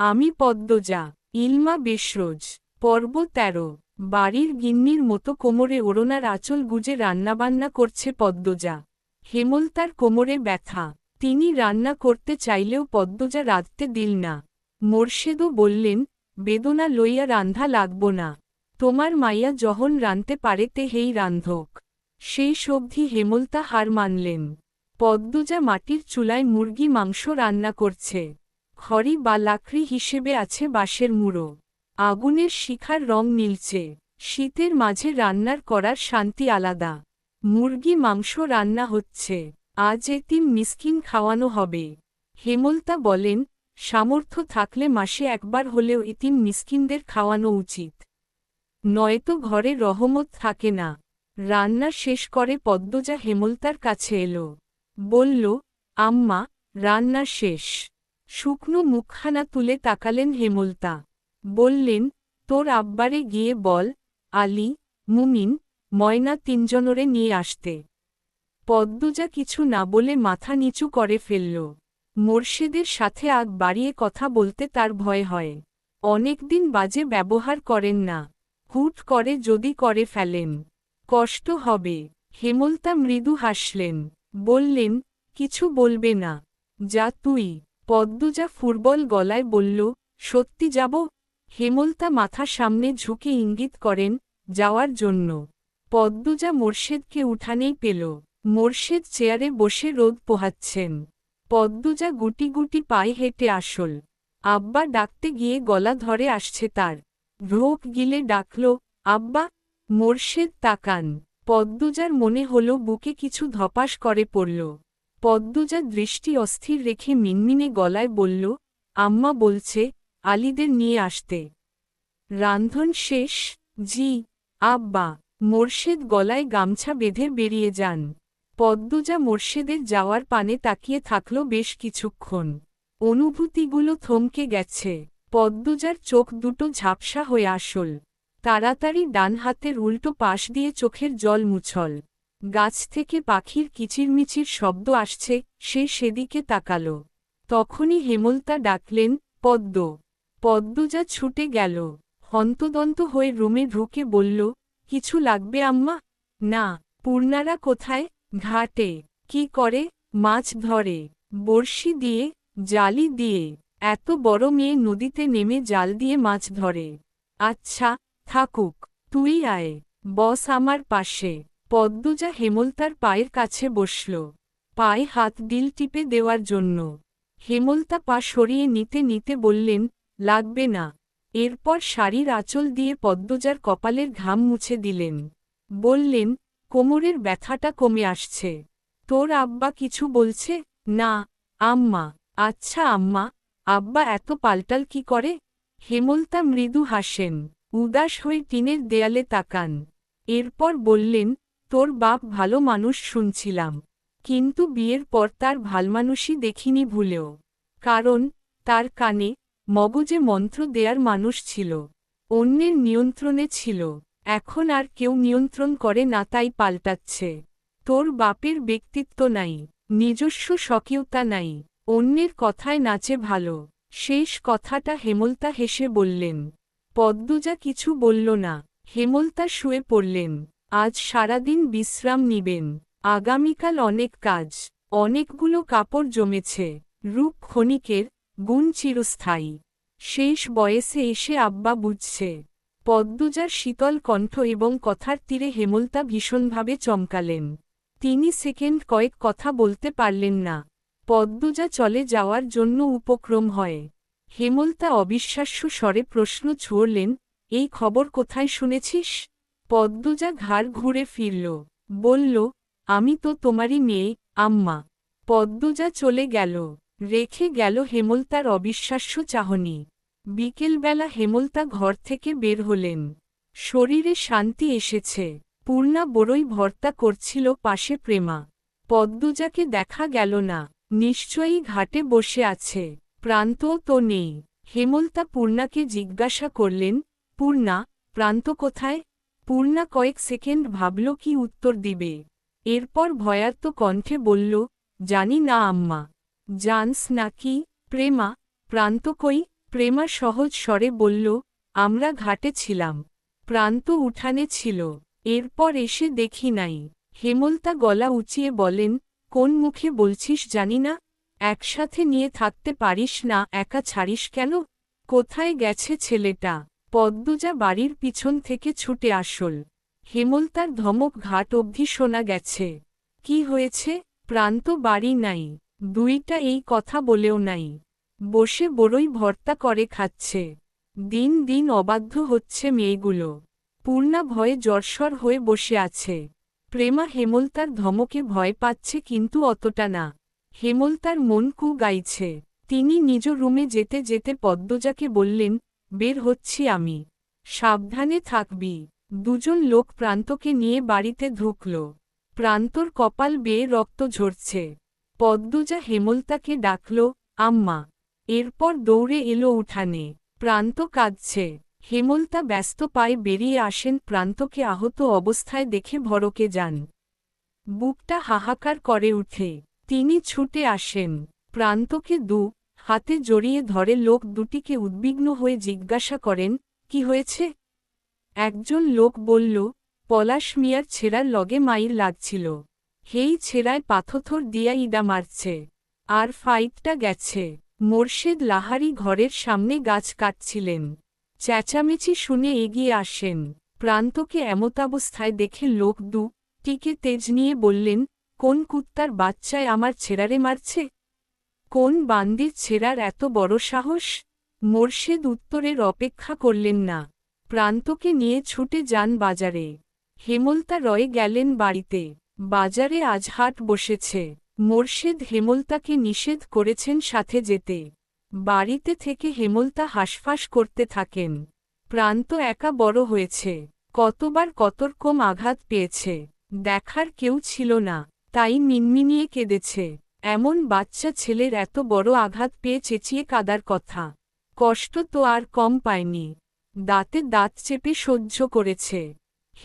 আমি পদ্মজা, ইলমা বেশরোজ, পর্ব তেরো, বাড়ির গিন্নির মতো কোমরে ওড়নার আঁচল গুজে রান্নাবান্না করছে পদ্মজা। হেমল তার কোমরে ব্যথা, তিনি রান্না করতে চাইলেও পদ্মজা রাঁধতে দিল না। মোর্শেদও বললেন, বেদনা লইয়া রান্ধা লাগব না। তোমার মাইয়া যখন রানতে পারে তে হেই রান্ধক সেই সবধি হেমলতা হার মানলেন। পদ্মজা মাটির চুলায় মুরগি মাংস রান্না করছে। খড়ি বা লাকড়ি হিসেবে আছে বাঁশের মুড়ো। আগুনের শিখার রং নীলচে। শীতের মাঝে রান্নার করার শান্তি আলাদা। মুরগি, মাংস রান্না হচ্ছে। আজ এতিম মিসকিন খাওয়ানো হবে। হেমলতা বলেন, সামর্থ্য থাকলে মাসে একবার হলেও এতিম মিসকিনদের খাওয়ানো উচিত। নয়তো ঘরে রহমত থাকে না। রান্না শেষ করে পদ্মজা হেমলতার কাছে এলো। বলল, আম্মা, রান্না শেষ। শুকনো মুখখানা তুলে তাকালেন হেমলতা। বললেন, তোর আব্বারে গিয়ে বল, আলী, মুমিন, ময়না তিনজনরে নিয়ে আসতে। পদ্মজা কিছু না বলে মাথা নিচু করে ফেলল। মোর্শেদের সাথে আগ বাড়িয়ে কথা বলতে তার ভয় হয়। অনেকদিন বাজে ব্যবহার করেন না। হুট করে যদি করে ফেলেন। কষ্ট হবে। হেমলতা মৃদু হাসলেন। বললেন, কিছু বলবে না। যা তুই পদ্মজা ফুটবল গলায় বলল, সত্যি যাব? হেমলতা মাথা সামনে ঝুঁকে ইঙ্গিত করেন, যাওয়ার জন্য। পদ্মজা মোর্শেদকে উঠানেই পেল। মোর্শেদ চেয়ারে বসে রোদ পোহাচ্ছেন। পদ্মজা গুটি গুটি পায়ে হেঁটে আসল। আব্বা ডাকতে গিয়ে গলা ধরে আসছে তার। ভ্রোক গিলে ডাকল, আব্বা, মোর্শেদ তাকান। পদ্মজার মনে হল বুকে কিছু ধপাস করে পড়ল। পদ্মজা দৃষ্টি অস্থির রেখে মিনমিনে গলায় বলল, আম্মা বলছে, আলীদের নিয়ে আসতে। রান্ধন শেষ। জি, আব্বা, মোর্শেদ গলায় গামছা বেঁধে বেরিয়ে যান। পদ্মজা মোর্শেদের যাওয়ার পানে তাকিয়ে থাকল বেশ কিছুক্ষণ। অনুভূতিগুলো থমকে গেছে। পদ্মজার চোখ দুটো ঝাপসা হয়ে আসল। তাড়াতাড়ি ডান হাতের উল্টো পাশ দিয়ে চোখের জল মুছল। গাছ থেকে পাখির কিচিরমিচির শব্দ আসছে, সে সেদিকে তাকাল। তখনই হেমলতা ডাকলেন, পদ্ম পদ্মজা ছুটে গেল। হন্তদন্ত হয়ে রুমে ঢুকে বলল, কিছু লাগবে আম্মা? না, পূর্ণারা কোথায়? ঘাটে। কি করে? মাছ ধরে। বড়শি দিয়ে। জালি দিয়ে। এত বড় মেয়ে নদীতে নেমে জাল দিয়ে মাছ ধরে। আচ্ছা থাকুক, তুই আয়। বস আমার পাশে। পদ্মজা হেমলতার পায়ের কাছে বসল। পায়ে হাত দিল টিপে দেওয়ার জন্য। হেমলতা পা সরিয়ে নিতে নিতে বললেন, লাগবে না। এরপর শাড়ির আঁচল দিয়ে পদ্মজার কপালের ঘাম মুছে দিলেন। বললেন, কোমরের ব্যথাটা কমে আসছে। তোর আব্বা কিছু বলছে? না, আম্মা। আচ্ছা আম্মা, আব্বা এত পাল্টাল কি করে? হেমলতা মৃদু হাসেন, উদাস হয়ে টিনের দেয়ালে তাকান। এরপর বললেন তোর বাপ ভালো মানুষ শুনছিলাম। কিন্তু বিয়ের পর তার ভালমানুষই দেখিনি ভুলেও। কারণ, তার কানে মগজে মন্ত্র দেয়ার মানুষ ছিল। অন্যের নিয়ন্ত্রণে ছিল। এখন আর কেউ নিয়ন্ত্রণ করে না তাই পাল্টাচ্ছে। তোর বাপের ব্যক্তিত্ব নাই, নিজস্ব স্বকীয়তা নাই, অন্যের কথায় নাচে ভালো। শেষ কথাটা হেমলতা হেসে বললেন। পদ্মজা কিছু বলল না, হেমলতা শুয়ে পড়লেন। আজ সারাদিন বিশ্রাম নিবেন। আগামীকাল অনেক কাজ। অনেকগুলো কাপড় জমেছে। রূপ ক্ষণিকের গুণ চিরস্থায়ী। শেষ বয়সে এসে আব্বা বুঝছে। পদ্মজার শীতল কণ্ঠ এবং কথার তীরে হেমলতা ভীষণভাবে চমকালেন। তিনি সেকেন্ড কয়েক কথা বলতে পারলেন না। পদ্মজা চলে যাওয়ার জন্য উপক্রম হয়। হেমলতা অবিশ্বাস্য স্বরে প্রশ্ন ছুড়লেন, এই খবর কোথায় শুনেছিস? পদ্মজা ঘাড় ঘুরে ফিরল। বলল, আমি তো তোমারই মেয়ে, আম্মা। পদ্মজা চলে গেল। রেখে গেল হেমলতার অবিশ্বাস্য চাহনি। বিকেলবেলা হেমলতা ঘর থেকে বের হলেন। শরীরে শান্তি এসেছে। পূর্ণা বড়ই ভর্তা করছিল পাশে প্রেমা। পদ্মজাকে দেখা গেল না। নিশ্চয়ই ঘাটে বসে আছে। প্রান্তও তো নেই। হেমলতা পূর্ণাকে জিজ্ঞাসা করলেন, পূর্ণা, প্রান্ত কোথায়? পূর্ণা কয়েক সেকেন্ড ভাবল কি উত্তর দিবে। এরপর ভয়ার্ত কণ্ঠে বলল, জানি না আম্মা। জানস নাকি প্রেমা? প্রান্ত কই? প্রেমা সহজ স্বরে বলল, আমরা ঘাটে ছিলাম। প্রান্ত উঠানে ছিল। এরপর এসে দেখি নাই। হেমলতা গলা উঁচিয়ে বলেন, কোন মুখে বলছিস জানি না? একসাথে নিয়ে থাকতে পারিস না, একা ছাড়িস কেন? কোথায় গেছে ছেলেটা? পদ্মজা বাড়ির পিছন থেকে ছুটে আসল। হেমলতার ধমক ঘাট অবধি শোনা গেছে। কি হয়েছে? প্রান্ত বাড়ি নাই। দুইটা এই কথা বলেও নাই। বসে বড়ই ভর্তা করে খাচ্ছে। দিন দিন অবাধ্য হচ্ছে মেয়েগুলো। পূর্ণা ভয়ে জর্সর হয়ে বসে আছে। প্রেমা হেমলতার ধমকে ভয় পাচ্ছে কিন্তু অতটা না। হেমলতার মন কু গাইছে। তিনি নিজ রুমে যেতে যেতে পদ্মজাকে বললেন বের হচ্ছি আমি। সাবধানে থাকবি। দুজন লোক প্রান্তকে নিয়ে বাড়িতে ঢুকল। প্রান্তর কপাল বেয়ে রক্ত ঝরছে। পদ্মজা হেমলতাকে ডাকল, আম্মা। এরপর দৌড়ে এলো উঠানে। প্রান্ত কাঁদছে। হেমলতা ব্যস্ত পায়ে বেরিয়ে আসেন প্রান্তকে আহত অবস্থায় দেখে ভরকে যান। বুকটা হাহাকার করে উঠে। তিনি ছুটে আসেন। প্রান্তকে দু হাতে জড়িয়ে ধরে লোক দুটিকে উদ্বিগ্ন হয়ে জিজ্ঞাসা করেন, কি হয়েছে? একজন লোক বলল, পলাশ মিয়ার ছেঁড়ার লগে মাইর লাগছিল। হেই ছেঁড়ায় পাথথর দিয়া ইডা মারছে। আর ফাইটটা গেছে। মোর্শেদ লাহারি ঘরের সামনে গাছ কাটছিলেন। চেঁচামেচি শুনে এগিয়ে আসেন। প্রান্তকে এমতাবস্থায় দেখে লোক দু টিকে তেজ নিয়ে বললেন, কোন কুত্তার বাচ্চায় আমার ছেড়ারে মারছে? কোন বান্দির ছেড়ার এত বড় সাহস? মোর্শেদ উত্তরের অপেক্ষা করলেন না। প্রান্তকে নিয়ে ছুটে যান বাজারে। হেমলতা রয়ে গেলেন বাড়িতে। বাজারে আজ হাট বসেছে। মোর্শেদ হেমলতাকে নিষেধ করেছেন সাথে যেতে। বাড়িতে থেকে হেমলতা হাসফাস করতে থাকেন। প্রান্ত একা বড় হয়েছে। কতবার কতরকম আঘাত পেয়েছে। দেখার কেউ ছিল না। তাই মিনমিনিয়ে কেঁদেছে। এমন বাচ্চা ছেলের এত বড় আঘাত পেয়ে চেঁচিয়ে কাদার কথা। কষ্ট তো আর কম পায়নি। দাঁতে দাঁত চেপে সহ্য করেছে।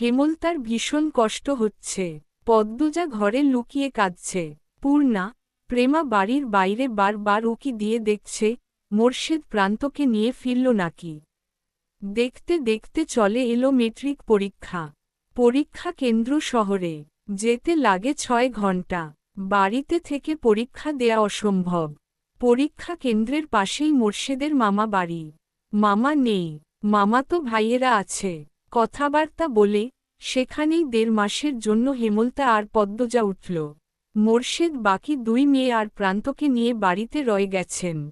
হেমলতার ভীষণ কষ্ট হচ্ছে। পদ্মজা ঘরে লুকিয়ে কাঁদছে। পূর্ণা, প্রেমা বাড়ির বাইরে বারবার উকি দিয়ে দেখছে, মোর্শেদ প্রান্তকে নিয়ে ফিরল নাকি? দেখতে দেখতে চলে এলো মেট্রিক পরীক্ষা। পরীক্ষা কেন্দ্র শহরে। যেতে লাগে ছয় ঘণ্টা বাড়িতে থেকে পরীক্ষা দেয়া অসম্ভব। পরীক্ষা কেন্দ্রের পাশেই মোর্শেদের মামা বাড়ি। মামা নেই, মামা তো ভাইয়েরা আছে। কথাবার্তা বলে সেখানেই দেড় মাসের জন্য হেমলতা আর পদ্মজা উঠল। মোর্শেদ বাকি দুই মেয়ে আর প্রান্তকে নিয়ে বাড়িতে রয়ে গেছেন।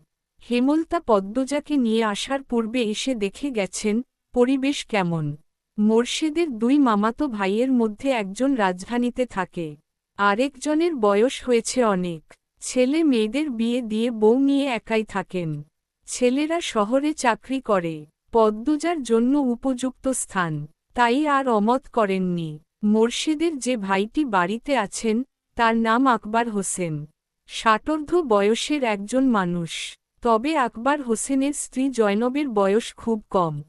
হেমলতা পদ্মজাকে নিয়ে আসার পূর্বে এসে দেখে গেছেন পরিবেশ কেমন। মোর্শেদের দুই মামাতো ভাইয়ের মধ্যে একজন রাজধানীতে থাকে। আরেকজনের বয়স হয়েছে অনেক। ছেলে মেয়েদের বিয়ে দিয়ে বউ নিয়ে একাই থাকেন। ছেলেরা শহরে চাকরি করে পদ্মজার জন্য উপযুক্ত স্থান। তাই আর অমত করেননি। মোর্শেদের যে ভাইটি বাড়িতে আছেন, তার নাম আকবর হোসেন। ষাটর্ধ বয়সের একজন মানুষ। তবে আকবর হোসেনের স্ত্রী জয়নবের বয়স খুব কম।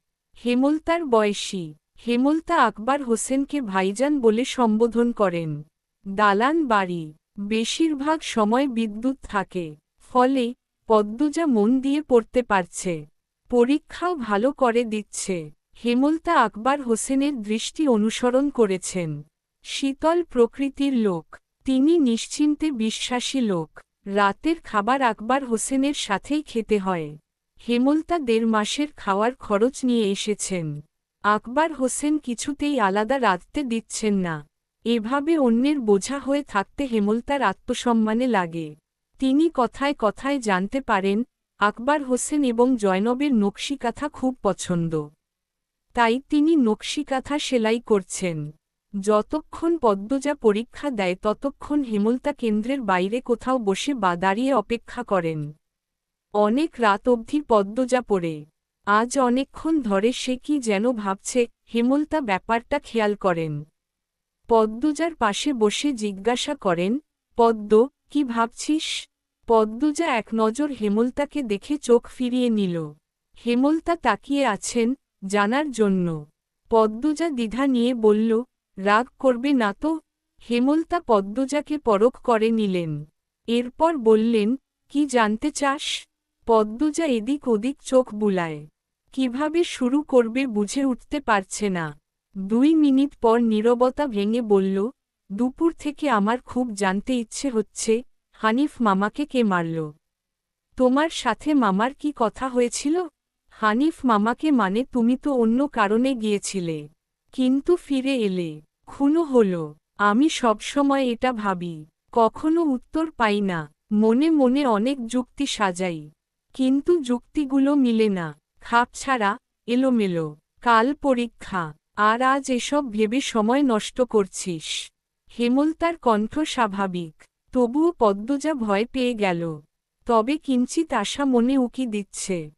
হেমলতার বয়সী। হেমলতা আকবর হোসেনকে ভাইজান বলে সম্বোধন করেন। দালান বাড়ি। বেশিরভাগ সময় বিদ্যুৎ থাকে, ফলে পদ্মজা মন দিয়ে পড়তে পারছে। পরীক্ষাও ভালো করে দিচ্ছে। হেমলতা আকবর হোসেনের দৃষ্টি অনুসরণ করেছেন। শীতল প্রকৃতির লোক, তিনি নিশ্চিন্তে বিশ্বাসী লোক। রাতের খাবার আকবর হোসেনের সাথেই খেতে হয়। হেমলতা দেড় মাসের খাওয়ার খরচ নিয়ে এসেছেন। আকবর হোসেন কিছুতেই আলাদা রাঁধতে দিচ্ছেন না। এভাবে অন্যের বোঝা হয়ে থাকতে হেমলতার আত্মসম্মানে লাগে। তিনি কথায় কথায় জানতে পারেন, আকবর হোসেন এবং জয়নবের নকশিকাথা খুব পছন্দ। তাই তিনি নকশিকাথা সেলাই করছেন। যতক্ষণ পদ্মজা পরীক্ষা দেয় ততক্ষণ হেমলতা কেন্দ্রের বাইরে কোথাও বসে বা দাঁড়িয়ে অপেক্ষা করেন। অনেক রাত অবধি পদ্মজা পড়ে। আজ অনেকক্ষণ ধরে সে কি যেন ভাবছে, হেমলতা ব্যাপারটা খেয়াল করেন। পদ্মজার পাশে বসে জিজ্ঞাসা করেন, পদ্ম, কি ভাবছিস? পদ্মজা এক নজর হেমলতাকে দেখে চোখ ফিরিয়ে নিল। হেমলতা তাকিয়ে আছেন জানার জন্য। পদ্মজা দ্বিধা নিয়ে বলল, রাগ করবে না তো? হেমলতা পদ্মজাকে পরখ করে নিলেন। এরপর বললেন, কি জানতে চাস? পদ্মজা এদিক ওদিক চোখ বুলায়। কীভাবে শুরু করবে বুঝে উঠতে পারছে না। দুই মিনিট পর নীরবতা ভেঙে বলল, দুপুর থেকে আমার খুব জানতে ইচ্ছে হচ্ছে, হানিফ মামাকে কে মারল? তোমার সাথে মামার কি কথা হয়েছিল? হানিফ মামাকে মানে তুমি তো অন্য কারণে গিয়েছিলে। কিন্তু ফিরে এলে খুনো হল। আমি সবসময় এটা ভাবি, কখনো উত্তর পাই না, মনে মনে অনেক যুক্তি সাজাই। কিন্তু যুক্তিগুলো মিলে না, খাপ ছাড়া, এলোমেলো, কাল পরীক্ষা। আর আজ এসব ভেবে সময় নষ্ট করছিস। হেমল তার কণ্ঠ স্বাভাবিক। তবুও পদ্মজা ভয় পেয়ে গেল। তবে কিঞ্চিত আশা মনে উকি দিচ্ছে।